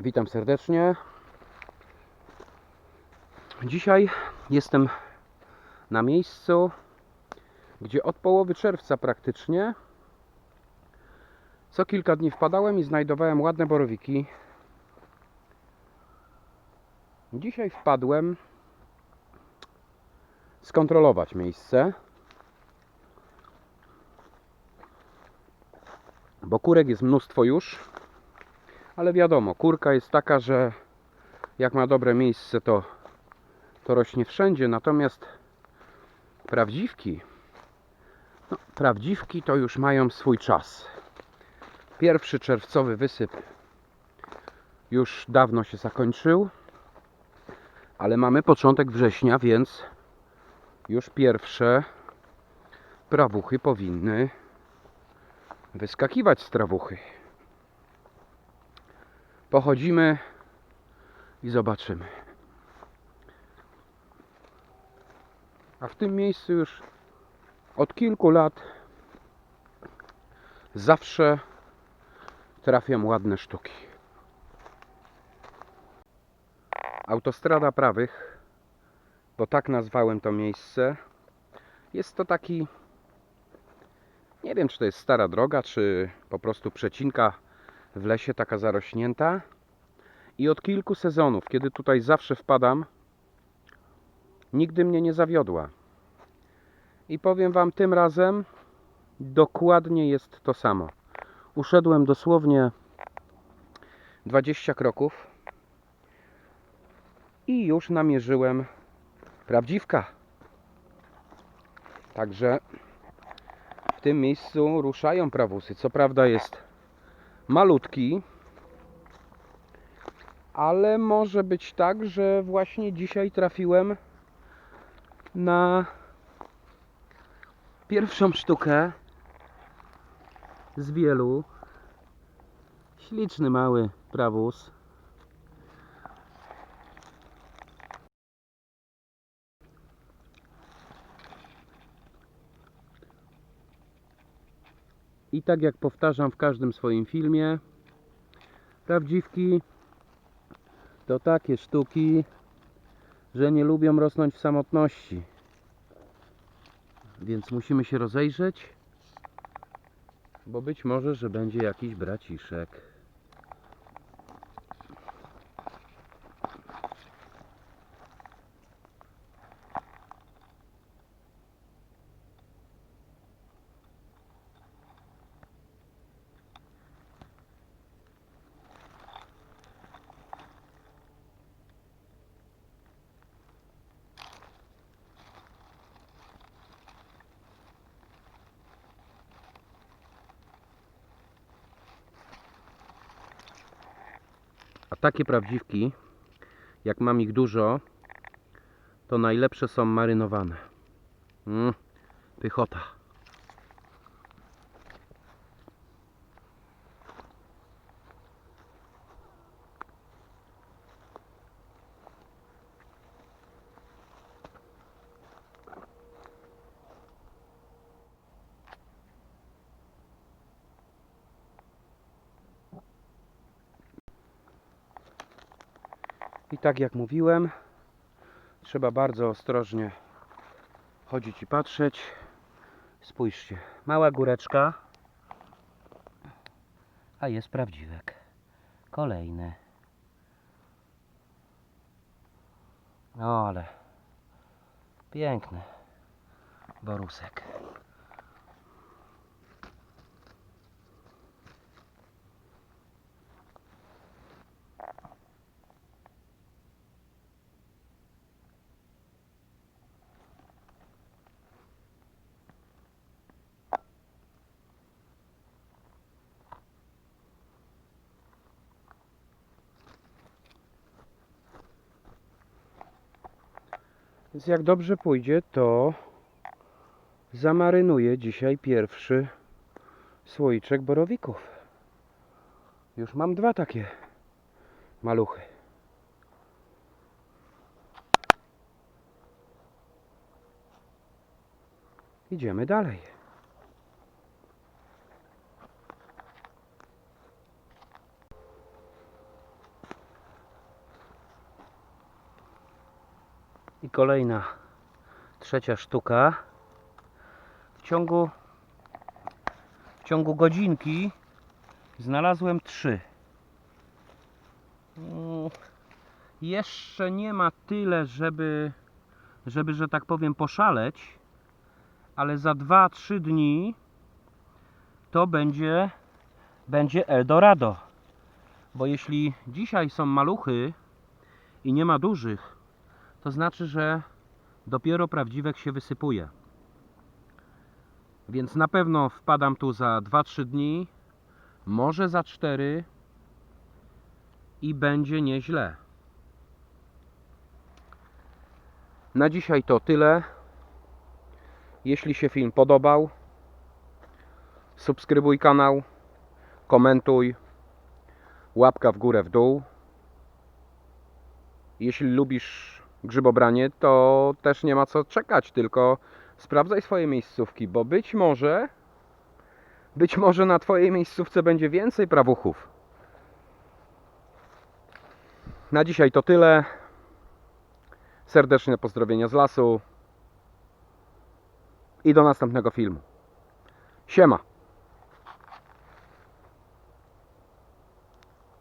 Witam serdecznie. Dzisiaj jestem na miejscu, gdzie od połowy czerwca praktycznie co kilka dni wpadałem i znajdowałem ładne borowiki. Dzisiaj wpadłem skontrolować miejsce. Bo kurek jest mnóstwo już, ale wiadomo, kurka jest taka, że jak ma dobre miejsce, to, to rośnie wszędzie. Natomiast prawdziwki, no, prawdziwki to już mają swój czas. Pierwszy czerwcowy wysyp już dawno się zakończył, ale mamy początek września, więc już pierwsze prawuchy powinny wyskakiwać z trawuchy. Pochodzimy i zobaczymy. A w tym miejscu już od kilku lat zawsze trafiam ładne sztuki. Autostrada prawych, bo tak nazwałem to miejsce, jest to taki nie wiem, czy to jest stara droga, czy po prostu przecinka w lesie taka zarośnięta. I od kilku sezonów, kiedy tutaj zawsze wpadam, nigdy mnie nie zawiodła. I powiem Wam, tym razem dokładnie jest to samo. Uszedłem dosłownie 20 kroków i już namierzyłem prawdziwka. Także w tym miejscu ruszają prawusy. Co prawda jest malutki, ale może być tak, że właśnie dzisiaj trafiłem na pierwszą sztukę z wielu. Śliczny mały prawus. I tak jak powtarzam w każdym swoim filmie, prawdziwki to takie sztuki, że nie lubią rosnąć w samotności. Więc musimy się rozejrzeć, bo być może, że będzie jakiś braciszek. A takie prawdziwki, jak mam ich dużo, to najlepsze są marynowane. Mm, pychota. I tak jak mówiłem, trzeba bardzo ostrożnie chodzić i patrzeć. Spójrzcie, mała góreczka, a jest prawdziwek. Kolejny. No ale piękny borusek. Więc jak dobrze pójdzie, to zamarynuję dzisiaj pierwszy słoiczek borowików. Już mam dwa takie maluchy. Idziemy dalej. I kolejna, trzecia sztuka. W ciągu, w ciągu godzinki znalazłem trzy. Mm, Jeszcze nie ma tyle, żeby, żeby, że tak powiem, poszaleć, ale za 2-3 dni to będzie, będzie Eldorado. Bo jeśli dzisiaj są maluchy i nie ma dużych, to znaczy, że dopiero prawdziwek się wysypuje. Więc na pewno wpadam tu za 2-3 dni, może za 4 i będzie nieźle. Na dzisiaj to tyle. Jeśli się film podobał, subskrybuj kanał, komentuj, łapka w górę, w dół. Jeśli lubisz grzybobranie, to też nie ma co czekać, tylko sprawdzaj swoje miejscówki, bo być może, być może na Twojej miejscówce będzie więcej prawuchów. Na dzisiaj to tyle. Serdeczne pozdrowienia z lasu i do następnego filmu. Siema!